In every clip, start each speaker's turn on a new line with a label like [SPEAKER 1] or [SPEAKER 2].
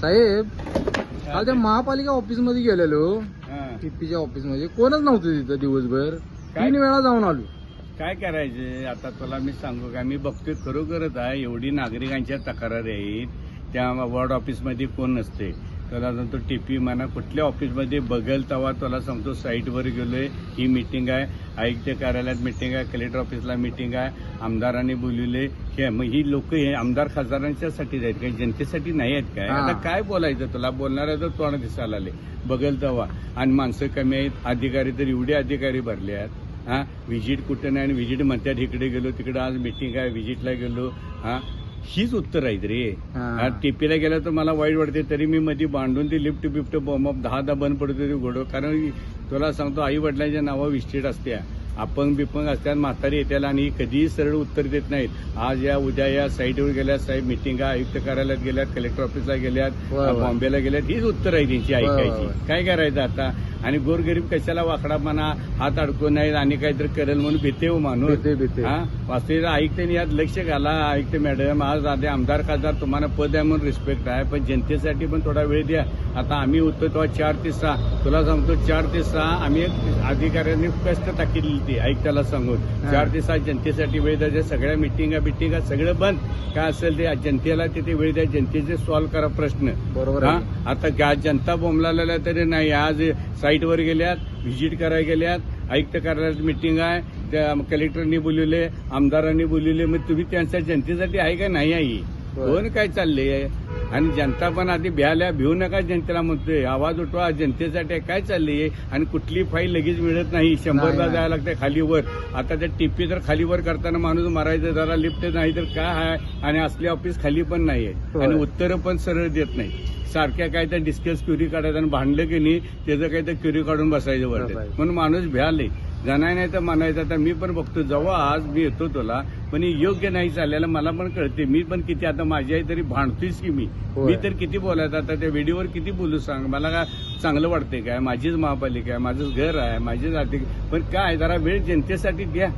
[SPEAKER 1] साहेब काल त्या महापालिका ऑफिसमध्ये गेलेलो.
[SPEAKER 2] हा.
[SPEAKER 1] टिप्पीच्या ऑफिसमध्ये कोणच नव्हतं तिथं दिवसभर.
[SPEAKER 2] काय?
[SPEAKER 1] तीन वेळा जाऊन आलो.
[SPEAKER 2] काय करायचे? आता तुला मी सांगू का? मी बघतोय खरोखरच आहे एवढी नागरिकांच्या तक्रारी आहेत. त्या वॉर्ड ऑफिसमध्ये कोण नसते. तुला सांगतो टीपी म्हणा कुठल्या ऑफिसमध्ये बघेल तेव्हा तुला सांगतो साईटवर गेलोय ही मिटिंग आहे. आयुक्त कार्यालयात मिटिंग आहे कलेक्टर ऑफिसला मिटिंग आहे. आमदारांनी बोलवले हे मग ही लोक हे आमदार खासदारांच्यासाठीच आहेत काही जनतेसाठी नाही आहेत काय. आता काय बोलायचं तुला? बोलणाऱ्याचं तोंड दिसायला आले बघेल तेव्हा. आणि माणसं कमी आहेत. अधिकारी तर एवढे अधिकारी भरले आहेत. हा. व्हिजिट कुठं नाही आणि व्हिजिट म्हणतात इकडे गेलो तिकडे आज मिटिंग आहे. व्हिजिटला गेलो. हा. हीच उत्तर आहेत रे.
[SPEAKER 1] हा.
[SPEAKER 2] टीपीला गेलं तर मला वाईट वाटते तरी मी मध्ये बांधून ती लिफ्ट बिफ्ट बॉम्ब दहा दहा बंद पडतो ते घोडं. कारण तुला सांगतो आई वडिलांच्या नावा विस्टेट असत्या अपंग बिपंग असतात म्हातारी येत्याला आणि कधीही सरळ उत्तर देत नाहीत. आज या उद्या या साईटवर गेल्यात साहेब मिटिंग आयुक्त कार्यालयात गेल्यात कलेक्टर ऑफिसला गेल्यात. बॉम्बेला गेल्यात हीच उत्तर आहे त्यांची. ऐकायची. काय करायचं आता? आणि गोरगरीब कशाला वाकडा म्हणा हात अडकून नाहीत आणि काहीतरी करेल म्हणून भीते हो माणूस. हा? वास्तविक आयुक्तांनी यात लक्ष घाला आयुक्त मॅडम आज आधी आमदार खासदार तुम्हाला पद आहे म्हणून रिस्पेक्ट आहे पण जनतेसाठी पण थोडा वेळ द्या. आता आम्ही होतो तेव्हा चार ते सहा. तुला सांगतो चार ते सहा आम्ही अधिकाऱ्यांनी कष्ट टाकली. ती आयुक्ताला सांगून. चार ते सहा जनतेसाठी वेळ द्यायचा. सगळ्या मिटिंगा बिटिंगा सगळं बंद. काय असेल ते जनतेला तिथे वेळ द्या. जनतेचे सॉल्व्ह करा प्रश्न.
[SPEAKER 1] बरोबर
[SPEAKER 2] हा? आता जनता बोंबलाला तरी नाही. आज साईटवर गेल्यात व्हिजिट करायला गेल्यात. आयुक्त कार्यालयात मिटिंग आहे. त्या कलेक्टरनी बोलवले आमदारांनी बोलवले. मग तुम्ही त्यांच्या जनतेसाठी आहे का नाही आहे. कोण काय चाललंय? आणि जनता पण आधी भ्याल्या भिवू नका जनतेला म्हणतोय आवाज उठवा जनतेसाठी. काय चाललंय आणि कुठली फाईल लगेच मिळत नाही
[SPEAKER 1] नाही,
[SPEAKER 2] शंभरला
[SPEAKER 1] नाही.
[SPEAKER 2] जायला लागते खालीवर आता त्या टिप्पी तर खालीवर करताना माणूस मारायचं जरा लिफ्ट नाही तर काय आहे आणि असले ऑफिस खाली पण नाहीये
[SPEAKER 1] होय.
[SPEAKER 2] आणि उत्तरं पण सरळ देत नाही सारख्या काय तर डिस्कस क्युरी काढायचं आणि भांडलं की नाही त्याचं काही तर क्युरी काढून बसायचं
[SPEAKER 1] बसायचं.
[SPEAKER 2] म्हणून माणूस भ्याले जाणार नाही तर म्हणायचं आता मी पण बघतो जेव्हा आज मी येतो तुला पण हे योग्य नाही चाललेलं मला पण कळते. मी पण किती आता माझी आई तरी भांडतोयच की मी. मी तर किती बोलायचं आता त्या व्हिडिओवर किती बोलू सांग. मला काय चांगलं वाटतंय काय? माझीच महापालिका आहे माझंच घर आहे माझीच आर्थिक पण काय जरा वेळ जनतेसाठी द्या.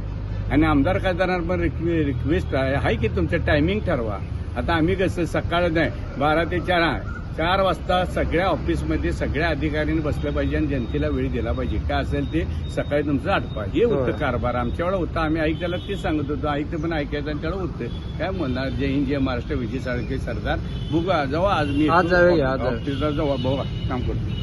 [SPEAKER 2] आणि आमदार खासदारांना पण रिक्वे- रिक्वेस्ट आहे. हाय की तुमचं टायमिंग ठरवा. आता आम्ही कसं सकाळ नाही बारा ते चार आहे. चार वाजता सगळ्या ऑफिसमध्ये सगळ्या अधिकाऱ्यांनी बसलं पाहिजे आणि जनतेला वेळ दिला पाहिजे. काय असेल ते सकाळी तुमचं आटपा हे. होतं कारभार. आमच्याकडे होतं. आम्ही ऐकायला तेच सांगत होतो. ऐकते पण ऐकायचं आणि त्याला होतं. काय म्हणणार? जय हिंद जय महाराष्ट्र विजय साळके सरदार. बघा जेव्हा आज मी. ऑफिसला जेव्हा बघा काम करतो.